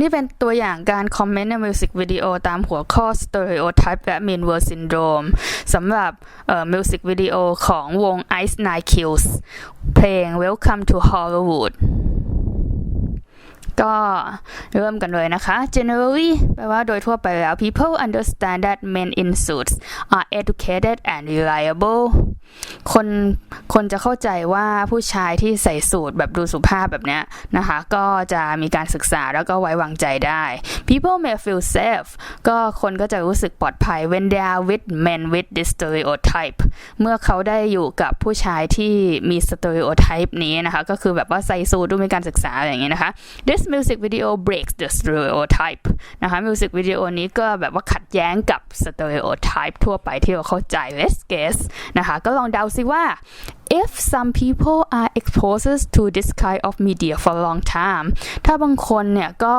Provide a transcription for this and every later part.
นี่เป็นตัวอย่างการคอมเมนต์ในมิวสิกวิดีโอตามหัวข้อ Stereotype และ Mean World Syndrome สำหรับมิวสิกวิดีโอของวง Ice Nine Kills เพลง Welcome to Hollywood ก็เริ่มกันเลยนะคะ generally แปลว่าโดยทั่วไปแล้ว people understand that men in suits are educated and reliable คนคนจะเข้าใจว่าผู้ชายที่ใส่สูทแบบดูสุภาพแบบเนี้ยนะคะ ก็จะมีการศึกษาแล้วก็ไว้วางใจได้ people may feel safe ก็คนก็จะรู้สึกปลอดภัย when they are with men with this stereotype เมื่อเขาได้อยู่กับผู้ชายที่มี stereotype นี้นะคะ ก็คือแบบว่าใส่สูทดูมีการศึกษาอะไรอย่างเงี้ยนะคะ this music video breaks the stereotype นะคะ music video นี้ก็แบบว่าขัดแย้งกับ stereotype ทั่วไปที่เราเข้าใจ let's guess นะคะ ก็ลองเดาสิว่า if some people are exposed to this kind of media for a long time ถ้าบางคนเนี่ยก็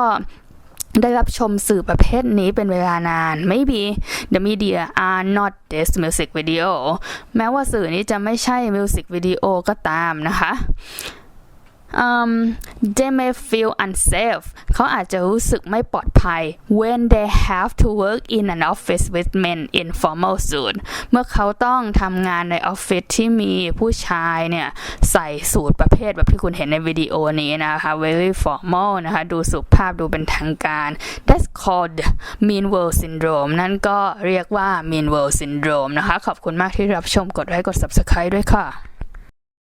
ได้รับชมสื่อประเภทนี้เป็นเวลานาน maybe the media are not this music video แม้ว่าสื่อนี้จะไม่ใช่มิวสิกวิดีโอก็ตามนะคะ um, they may feel unsafe เขาอาจจะรู้สึกไม่ปลอดภัย when they have to work in an office with men in formal suit เมื่อเขาต้องทำงานในออฟฟิศที่มีผู้ชายเนี่ยใส่สูทประเภทแบบที่คุณเห็นในวิดีโอนี้นะคะ very formal นะคะ ดูสุภาพดูเป็นทางการ that's called mean world syndrome นั่นก็เรียกว่า mean world syndrome นะคะ ขอบคุณมากที่รับชมกดไลค์กด subscribe ด้วยค่ะ